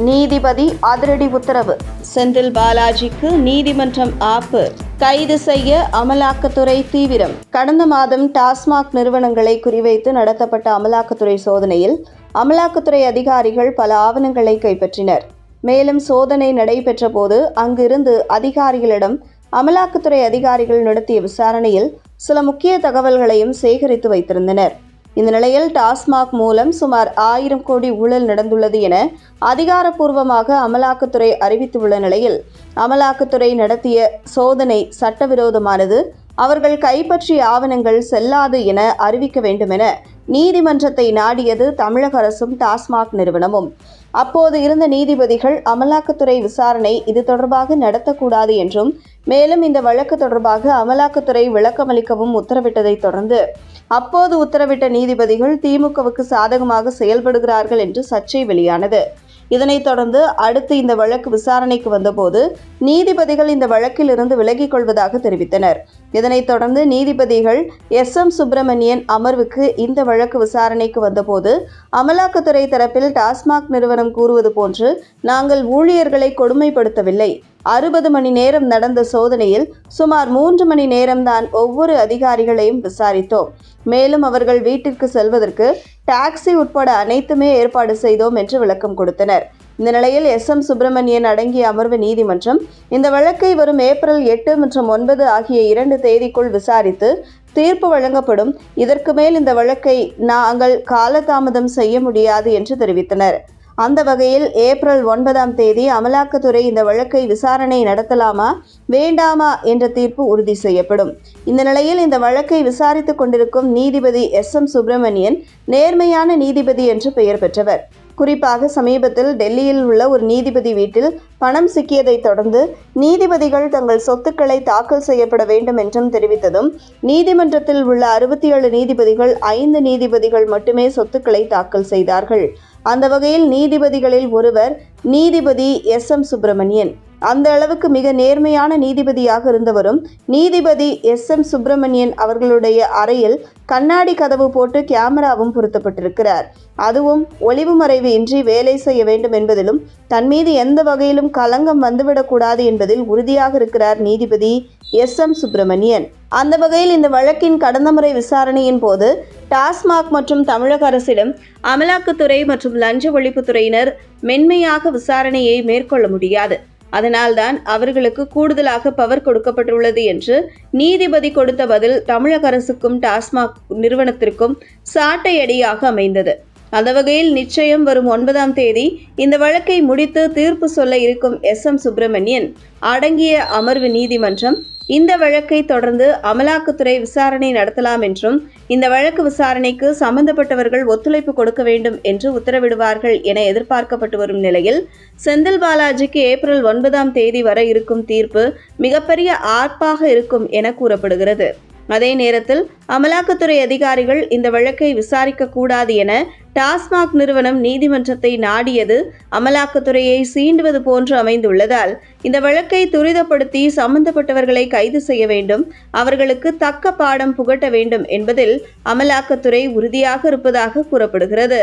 நீதிபதி அதிரடி உத்தரவு. செந்தில் பாலாஜிக்கு நீதிமன்றம் ஆப்பு. கைது செய்ய அமலாக்கத்துறை தீவிரம். கடந்த மாதம் டாஸ்மாக் நிறுவனங்களை குறிவைத்து நடத்தப்பட்ட அமலாக்கத்துறை சோதனையில் அமலாக்கத்துறை அதிகாரிகள் பல ஆவணங்களை கைப்பற்றினர். மேலும் சோதனை நடைபெற்ற போது அங்கிருந்து அதிகாரிகளிடம் அமலாக்கத்துறை அதிகாரிகள் நடத்திய விசாரணையில் சில முக்கிய தகவல்களையும் சேகரித்து வைத்திருந்தனர். இந்த நிலையில் டாஸ்மாக் மூலம் சுமார் ஆயிரம் கோடி ஊழல் நடந்துள்ளது என அதிகாரப்பூர்வமாக அமலாக்கத்துறை அறிவித்துள்ள நிலையில் அமலாக்கத்துறை நடத்திய சோதனை சட்டவிரோதமானது அவர்கள் கைப்பற்றிய ஆவணங்கள் செல்லாது என அறிவிக்க வேண்டுமென நீதிமன்றத்தை நாடியது தமிழக அரசும் டாஸ்மாக் நிறுவனமும். அப்போது இருந்த நீதிபதிகள் அமலாக்கத்துறை விசாரணை இது தொடர்பாக நடத்தக்கூடாது என்றும் மேலும் இந்த வழக்கு தொடர்பாக அமலாக்கத்துறை விளக்கமளிக்கவும் உத்தரவிட்டதைத் தொடர்ந்து அப்போது உத்தரவிட்ட நீதிபதிகள் திமுகவுக்கு சாதகமாக செயல்படுகிறார்கள் என்று சர்ச்சை வெளியானது. இதனைத் தொடர்ந்து அடுத்து இந்த வழக்கு விசாரணைக்கு வந்தபோது நீதிபதிகள் இந்த வழக்கில் இருந்து விலகிக் கொள்வதாக தெரிவித்தனர். இதனைத் தொடர்ந்து நீதிபதிகள் எஸ். எம். சுப்பிரமணியன் அமர்வுக்கு இந்த வழக்கு விசாரணைக்கு வந்தபோது அமலாக்கத்துறை தரப்பில் டாஸ்மாக் நிறுவனம் கூறுவது போன்று நாங்கள் ஊழியர்களை கொடுமைப்படுத்தவில்லை. அறுபது மணி நேரம் நடந்த சோதனையில் சுமார் மூன்று மணி நேரம்தான் ஒவ்வொரு அதிகாரிகளையும் விசாரித்தோம். மேலும் அவர்கள் வீட்டிற்கு செல்வதற்கு டாக்ஸி உட்பட அனைத்துமே ஏற்பாடு செய்தோம் என்று விளக்கம் கொடுத்தனர். இந்த நிலையில் எஸ். எம். சுப்பிரமணியன் அடங்கிய அமர்வு நீதிமன்றம் இந்த வழக்கை வரும் ஏப்ரல் எட்டு மற்றும் ஒன்பது ஆகிய இரண்டு தேதிக்குள் விசாரித்து தீர்ப்பு வழங்கப்படும். இதற்கு மேல் இந்த வழக்கை நாங்கள் காலதாமதம் செய்ய முடியாது என்று தெரிவித்தனர். அந்த வகையில் ஏப்ரல் ஒன்பதாம் தேதி அமலாக்கத்துறை இந்த வழக்கை விசாரணை நடத்தலாமா வேண்டாமா என்ற தீர்ப்பு உறுதி செய்யப்படும். இந்த நிலையில் இந்த வழக்கை விசாரித்துக் கொண்டிருக்கும் நீதிபதி எஸ். எம். சுப்பிரமணியன் நேர்மையான நீதிபதி என்று பெயர் பெற்றவர். குறிப்பாக சமீபத்தில் டெல்லியில் உள்ள ஒரு நீதிபதி வீட்டில் பணம் சிக்கியதை தொடர்ந்து நீதிபதிகள் தங்கள் சொத்துக்களை தாக்கல் செய்யப்பட வேண்டும் என்றும் தெரிவித்ததும் நீதிமன்றத்தில் உள்ள அறுபத்தி ஏழு நீதிபதிகள் ஐந்து நீதிபதிகள் மட்டுமே சொத்துக்களை தாக்கல் செய்தார்கள். அந்த வகையில் நீதிபதிகளில் ஒருவர் நீதிபதி எஸ் எம் சுப்பிரமணியன். அந்த அளவுக்கு மிக நேர்மையான நீதிபதியாக இருந்தவரும் நீதிபதி எஸ் எம் சுப்பிரமணியன் அவர்களுடைய அறையில் கண்ணாடி கதவு போட்டு கேமராவும் பொருத்தப்பட்டிருக்கிறார். அதுவும் ஒளிவு மறைவு இன்றி வேலை செய்ய வேண்டும் என்பதிலும் தன் மீது எந்த வகையிலும் களங்கம் வந்துவிடக்கூடாது என்பதில் உறுதியாக இருக்கிறார் நீதிபதி எஸ் எம் சுப்பிரமணியன். அந்த வகையில் இந்த வழக்கின் கடந்த முறை விசாரணையின் போது டாஸ்மாக் மற்றும் தமிழக அரசிடம் அமலாக்கத்துறை மற்றும் லஞ்ச ஒழிப்புத்துறையினர் மென்மையாக விசாரணையை மேற்கொள்ள முடியாது. அதனால்தான் அவர்களுக்கு கூடுதலாக பவர் கொடுக்கப்பட்டுள்ளது என்று நீதிபதி கொடுத்த பதில் தமிழக அரசுக்கும் டாஸ்மாக் நிறுவனத்திற்கும் சாட்டையடியாக அமைந்தது. அந்த வகையில் நிச்சயம் வரும் ஒன்பதாம் தேதி இந்த வழக்கை முடித்து தீர்ப்பு சொல்ல இருக்கும் எஸ் எம் சுப்பிரமணியன் அடங்கிய அமர்வு நீதிமன்றம் இந்த வழக்கை தொடர்ந்து அமலாக்கத்துறை விசாரணை நடத்தலாம் என்றும் இந்த வழக்கு விசாரணைக்கு சம்பந்தப்பட்டவர்கள் ஒத்துழைப்பு கொடுக்க வேண்டும் என்று உத்தரவிடுவார்கள் என எதிர்பார்க்கப்பட்டு வரும் நிலையில் செந்தில் பாலாஜிக்கு ஏப்ரல் ஒன்பதாம் தேதி வர இருக்கும் தீர்ப்பு மிகப்பெரிய ஆர்ப்பாக இருக்கும் என கூறப்படுகிறது. அதே நேரத்தில் அமலாக்கத்துறை அதிகாரிகள் இந்த வழக்கை விசாரிக்க கூடாது என டாஸ்மாக் நிறுவனம் நீதிமன்றத்தை நாடியது அமலாக்கத்துறையை சீண்டுவது போன்று அமைந்துள்ளதால் இந்த வழக்கை துரிதப்படுத்தி சம்பந்தப்பட்டவர்களை கைது செய்ய வேண்டும் அவர்களுக்கு தக்க பாடம் புகட்ட வேண்டும் என்பதில் அமலாக்கத்துறை உறுதியாக இருப்பதாக கூறப்படுகிறது.